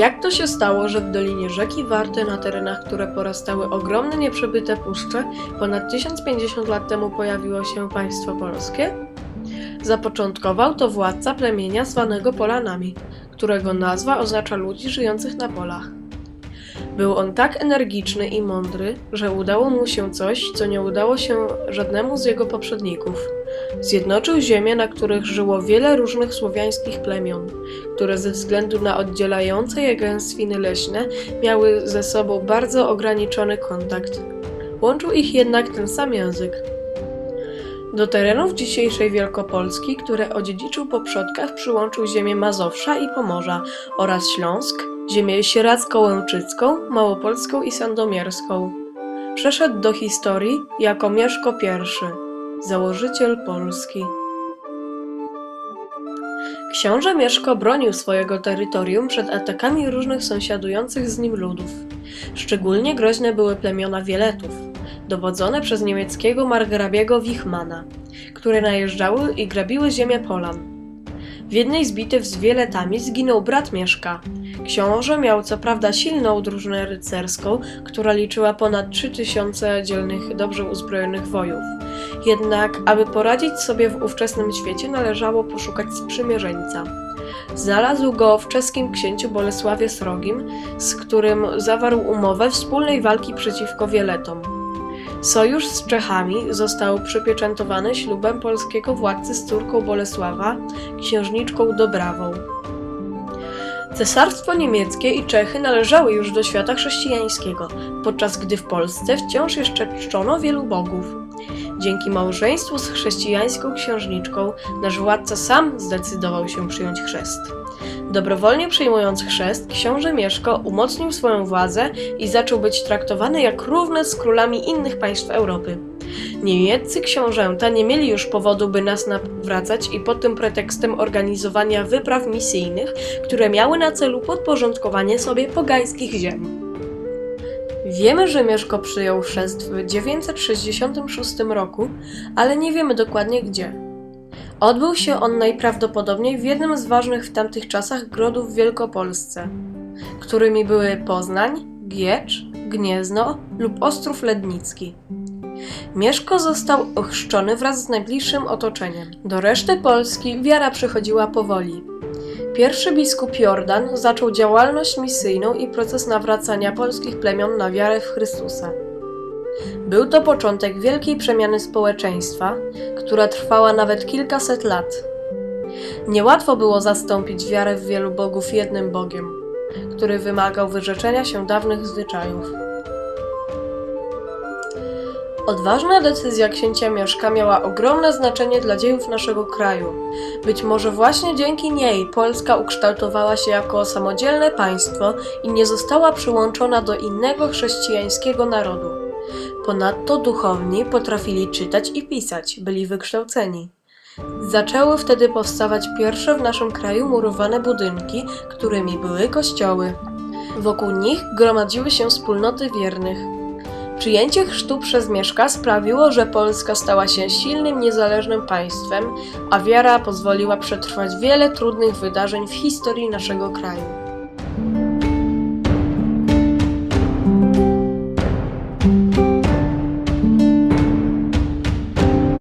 Jak to się stało, że w dolinie rzeki Warty, na terenach, które porastały ogromne nieprzebyte puszcze, ponad 1050 lat temu pojawiło się państwo polskie? Zapoczątkował to władca plemienia zwanego Polanami, którego nazwa oznacza ludzi żyjących na polach. Był on tak energiczny i mądry, że udało mu się coś, co nie udało się żadnemu z jego poprzedników. Zjednoczył ziemię, na których żyło wiele różnych słowiańskich plemion, które ze względu na oddzielające je gęstwiny leśne miały ze sobą bardzo ograniczony kontakt. Łączył ich jednak ten sam język. Do terenów dzisiejszej Wielkopolski, które odziedziczył po przodkach, przyłączył ziemię Mazowsza i Pomorza oraz Śląsk, ziemię sieradzko-łęczycką, małopolską i sandomierską. Przeszedł do historii jako Mieszko I, założyciel Polski. Książę Mieszko bronił swojego terytorium przed atakami różnych sąsiadujących z nim ludów. Szczególnie groźne były plemiona Wieletów, dowodzone przez niemieckiego margrabiego Wichmana, które najeżdżały i grabiły ziemię Polan. W jednej z bitew z Wieletami zginął brat Mieszka. Książę miał co prawda silną drużynę rycerską, która liczyła ponad 3000 dzielnych, dobrze uzbrojonych wojów. Jednak, aby poradzić sobie w ówczesnym świecie, należało poszukać sprzymierzeńca. Znalazł go w czeskim księciu Bolesławie Srogim, z którym zawarł umowę wspólnej walki przeciwko Wieletom. Sojusz z Czechami został przypieczętowany ślubem polskiego władcy z córką Bolesława, księżniczką Dobrawą. Cesarstwo niemieckie i Czechy należały już do świata chrześcijańskiego, podczas gdy w Polsce wciąż jeszcze czczono wielu bogów. Dzięki małżeństwu z chrześcijańską księżniczką nasz władca sam zdecydował się przyjąć chrzest. Dobrowolnie przyjmując chrzest, książę Mieszko umocnił swoją władzę i zaczął być traktowany jak równy z królami innych państw Europy. Niemieccy książęta nie mieli już powodu, by nas nawracać i pod tym pretekstem organizowania wypraw misyjnych, które miały na celu podporządkowanie sobie pogańskich ziem. Wiemy, że Mieszko przyjął chrzest w 966 roku, ale nie wiemy dokładnie gdzie. Odbył się on najprawdopodobniej w jednym z ważnych w tamtych czasach grodów w Wielkopolsce, którymi były Poznań, Giecz, Gniezno lub Ostrów Lednicki. Mieszko został ochrzczony wraz z najbliższym otoczeniem. Do reszty Polski wiara przychodziła powoli. Pierwszy biskup Jordan zaczął działalność misyjną i proces nawracania polskich plemion na wiarę w Chrystusa. Był to początek wielkiej przemiany społeczeństwa, która trwała nawet kilkaset lat. Niełatwo było zastąpić wiarę w wielu bogów jednym Bogiem, który wymagał wyrzeczenia się dawnych zwyczajów. Odważna decyzja księcia Mieszka miała ogromne znaczenie dla dziejów naszego kraju. Być może właśnie dzięki niej Polska ukształtowała się jako samodzielne państwo i nie została przyłączona do innego chrześcijańskiego narodu. Ponadto duchowni potrafili czytać i pisać, byli wykształceni. Zaczęły wtedy powstawać pierwsze w naszym kraju murowane budynki, którymi były kościoły. Wokół nich gromadziły się wspólnoty wiernych. Przyjęcie chrztu przez Mieszka sprawiło, że Polska stała się silnym, niezależnym państwem, a wiara pozwoliła przetrwać wiele trudnych wydarzeń w historii naszego kraju.